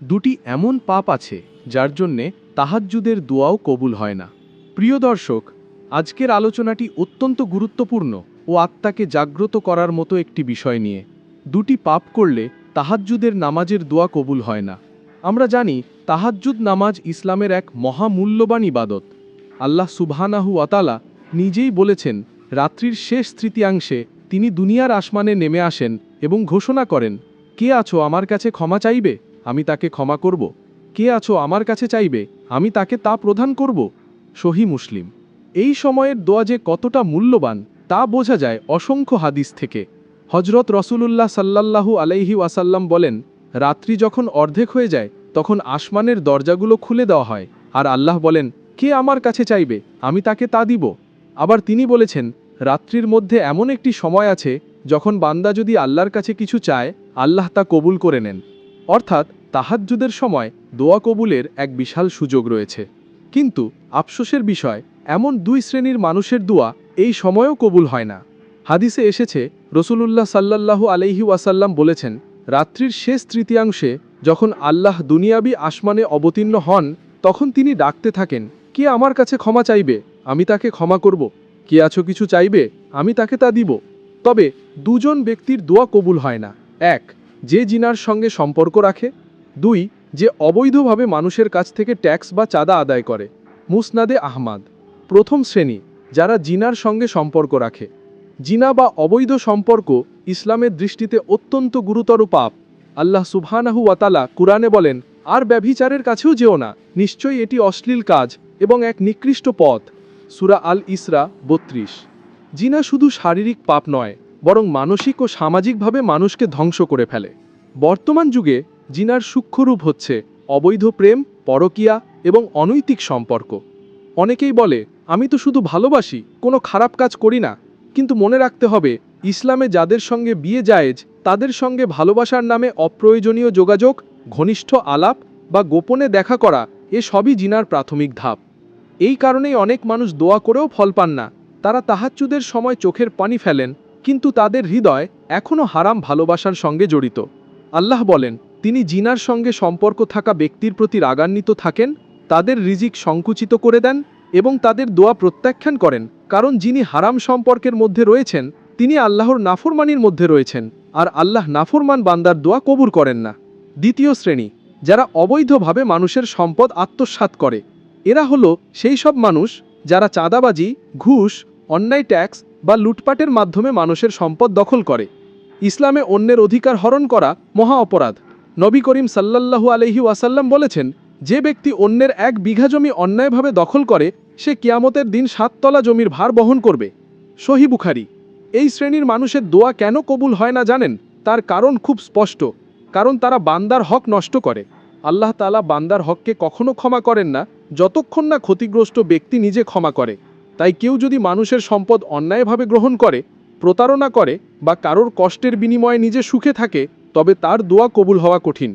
দুটি এমন পাপ আছে, যার জন্যে তাহাজ্জুদের দোয়াও কবুল হয় না। প্রিয় দর্শক, আজকের আলোচনাটি অত্যন্ত গুরুত্বপূর্ণ ও আত্মাকে জাগ্রত করার মতো একটি বিষয় নিয়ে। দুটি পাপ করলে তাহাজ্জুদের নামাজের দোয়া কবুল হয় না। আমরা জানি, তাহাজ্জুদ নামাজ ইসলামের এক মহামূল্যবান ইবাদত। আল্লাহ সুবহানাহু ওয়াতালা নিজেই বলেছেন, রাত্রির শেষ তৃতীয়াংশে তিনি দুনিয়ার আসমানে নেমে আসেন এবং ঘোষণা করেন, কে আছো আমার কাছে ক্ষমা চাইবে? আমি তাকে ক্ষমা করব। কে আছো আমার কাছে চাইবে? আমি তাকে তা প্রদান করব। সহি মুসলিম। এই সময়ের দোয়া যে কতটা মূল্যবান, তা বোঝা যায় অসংখ্য হাদিস থেকে। হজরত রসুলুল্লাহ সাল্লাল্লাহু আলাইহি ওয়াসাল্লাম বলেন, রাত্রি যখন অর্ধেক হয়ে যায়, তখন আসমানের দরজাগুলো খুলে দেওয়া হয়। আর আল্লাহ বলেন, কে আমার কাছে চাইবে? আমি তাকে তা দিব। আবার তিনি বলেছেন, রাত্রির মধ্যে এমন একটি সময় আছে, যখন বান্দা যদি আল্লাহর কাছে কিছু চায়, আল্লাহ তা কবুল করে নেন। অর্থাৎ তাহাজ্জুদের সময় দোয়া কবুলের এক বিশাল সুযোগ রয়েছে। কিন্তু আফসোসের বিষয়, এমন দুই শ্রেণির মানুষের দোয়া এই সময়েও কবুল হয় না। হাদিসে এসেছে, রসুলুল্লাহ সাল্লাল্লাহু আলাইহি ওয়াসাল্লাম বলেছেন, রাত্রির শেষ তৃতীয়াংশে যখন আল্লাহ দুনিয়াবি আসমানে অবতীর্ণ হন, তখন তিনি ডাকতে থাকেন, কে আমার কাছে ক্ষমা চাইবে? আমি তাকে ক্ষমা করব। কে আছো কিছু চাইবে? আমি তাকে তা দিব। তবে দুজন ব্যক্তির দোয়া কবুল হয় না। এক, যে জিনার সঙ্গে সম্পর্ক রাখে দুই, যে অবৈধভাবে মানুষের কাছ থেকে ট্যাক্স বা চাঁদা আদায় করে, মুসনাদে আহমাদ। প্রথম শ্রেণি, যারা জিনার সঙ্গে সম্পর্ক রাখে। জিনা বা অবৈধ সম্পর্ক ইসলামের দৃষ্টিতে অত্যন্ত গুরুতর পাপ। আল্লাহ সুবহানাহু ওয়াতালা কুরআনে বলেন, আর ব্যভিচারের কাছেও যেও না। নিশ্চয়ই এটি অশ্লীল কাজ এবং এক নিকৃষ্ট পথ। সুরা আল ইসরা, বত্রিশ। জিনা শুধু শারীরিক পাপ নয়, বরং মানসিক ও সামাজিকভাবে মানুষকে ধ্বংস করে ফেলে। বর্তমান যুগে জিনার সূক্ষ্মরূপ হচ্ছে অবৈধ প্রেম, পরকিয়া এবং অনৈতিক সম্পর্ক। অনেকেই বলে, আমি তো শুধু ভালোবাসি, কোনো খারাপ কাজ করি না। কিন্তু মনে রাখতে হবে, ইসলামে যাদের সঙ্গে বিয়ে জায়েজ, তাদের সঙ্গে ভালোবাসার নামে অপ্রয়োজনীয় যোগাযোগ, ঘনিষ্ঠ আলাপ বা গোপনে দেখা করা, এ সবই জিনার প্রাথমিক ধাপ। এই কারণেই অনেক মানুষ দোয়া করেও ফল পান না। তারা তাহাজ্জুদের সময় চোখের পানি ফেলেন, কিন্তু তাদের হৃদয় এখনও হারাম ভালোবাসার সঙ্গে জড়িত। আল্লাহ বলেন তিনি জিনার সঙ্গে সম্পর্ক থাকা ব্যক্তির প্রতি রাগান্বিত থাকেন, তাদের রিজিক সংকুচিত করে দেন এবং তাদের দোয়া প্রত্যাখ্যান করেন। কারণ যিনি হারাম সম্পর্কের মধ্যে রয়েছেন, তিনি আল্লাহর নাফরমানির মধ্যে রয়েছেন, আর আল্লাহ নাফরমান বান্দার দোয়া কবুর করেন না। দ্বিতীয় শ্রেণি, যারা অবৈধভাবে মানুষের সম্পদ আত্মসাৎ করে। এরা হলো সেই সব মানুষ যারা চাঁদাবাজি, ঘুষ, অন্যায় ট্যাক্স বা লুটপাটের মাধ্যমে মানুষের সম্পদ দখল করে। ইসলামে অন্যের অধিকার হরণ করা মহা অপরাধ। নবী করিম সাল্লাল্লাহু আলহি ওয়াসাল্লাম বলেছেন, যে ব্যক্তি অন্যের এক বিঘা জমি অন্যায়ভাবে দখল করে, সে কিয়ামতের দিন সাততলা জমির ভার বহন করবে। সহি বুখারি। এই শ্রেণির মানুষের দোয়া কেন কবুল হয় না জানেন? তার কারণ খুব স্পষ্ট। কারণ তারা বান্দার হক নষ্ট করে। আল্লাহ তালা বান্দার হককে কখনো ক্ষমা করেন না, যতক্ষণ না ক্ষতিগ্রস্ত ব্যক্তি নিজে ক্ষমা করে। তাই কেউ যদি মানুষের সম্পদ অন্যায়ভাবে গ্রহণ করে, প্রতারণা করে বা কারোর কষ্টের বিনিময়ে নিজে সুখে থাকে তবে তার দোয়া কবুল হওয়া কঠিন।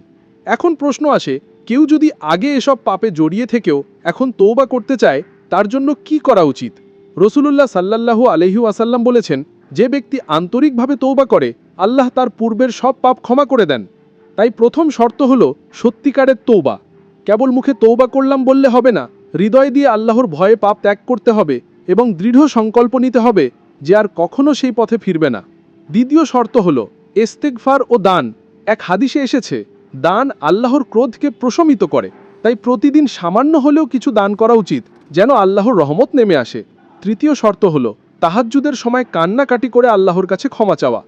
এখন প্রশ্ন আসে, কেউ যদি আগে এসব পাপে জড়িয়ে থেকেও এখন তৌবা করতে চায়, তার জন্য কি করা উচিত? রসুলুল্লাহ সাল্লাল্লাহু আলহি আসাল্লাম বলেছেন, যে ব্যক্তি আন্তরিকভাবে তৌবা করে, আল্লাহ তার পূর্বের সব পাপ ক্ষমা করে দেন। তাই প্রথম শর্ত হল সত্যিকারের তৌবা কেবল মুখে তৌবা করলাম বললে হবে না, হৃদয় দিয়ে আল্লাহর ভয়ে পাপ ত্যাগ করতে হবে এবং দৃঢ় সংকল্প নিতে হবে, যে আর কখনো সেই পথে ফিরবে না। দ্বিতীয় শর্ত হলো এস্তেকফার ও দান। এক হাদিসে এসেছে, দান আল্লাহর ক্রোধকে প্রশমিত করে। তাই প্রতিদিন সামান্য হলেও কিছু দান করা উচিত, যেন আল্লাহর রহমত নেমে আসে। তৃতীয় শর্ত হল, তাহাজ্জুদের সময় কান্নাকাটি করে আল্লাহর কাছে ক্ষমা চাওয়া।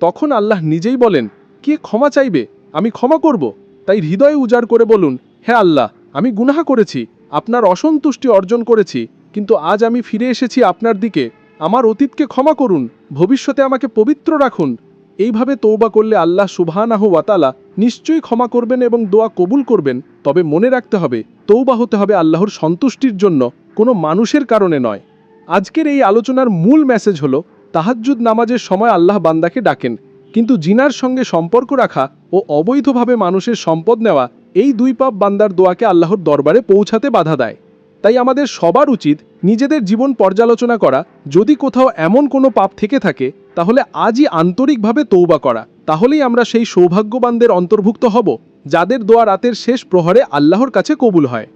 তখন আল্লাহ নিজেই বলেন, কে ক্ষমা চাইবে? আমি ক্ষমা করব। তাই হৃদয়ে উজাড় করে বলুন হ্যাঁ আল্লাহ, আমি গুনাহা করেছি, আপনার অসন্তুষ্টি অর্জন করেছি, কিন্তু আজ আমি ফিরে এসেছি আপনার দিকে। আমার অতীতকে ক্ষমা করুন, ভবিষ্যতে আমাকে পবিত্র রাখুন। এইভাবে তৌবা করলে আল্লাহ সুবহানাহ ওয়াতালা নিশ্চয়ই ক্ষমা করবেন এবং দোয়া কবুল করবেন। তবে মনে রাখতে হবে তৌবা হতে হবে আল্লাহর সন্তুষ্টির জন্য, কোনো মানুষের কারণে নয়। আজকের এই আলোচনার মূল মেসেজ হলো, তাহাজ্জুদ নামাজের সময় আল্লাহ বান্দাকে ডাকেন। কিন্তু জিনার সঙ্গে সম্পর্ক রাখা ও অবৈধভাবে মানুষের সম্পদ নেওয়া, এই দুই পাপ বান্দার দোয়াকে আল্লাহর দরবারে পৌঁছাতে বাধা দেয়। তাই আমাদের সবার উচিত নিজেদের জীবন পর্যালোচনা করা। যদি কোথাও এমন কোনো পাপ থেকে থাকে, তাহলে আজই আন্তরিকভাবে তৌবা করা। তাহলেই আমরা সেই সৌভাগ্যবানদের অন্তর্ভুক্ত হব, যাদের দোয়া রাতের শেষ প্রহরে আল্লাহর কাছে কবুল হয়।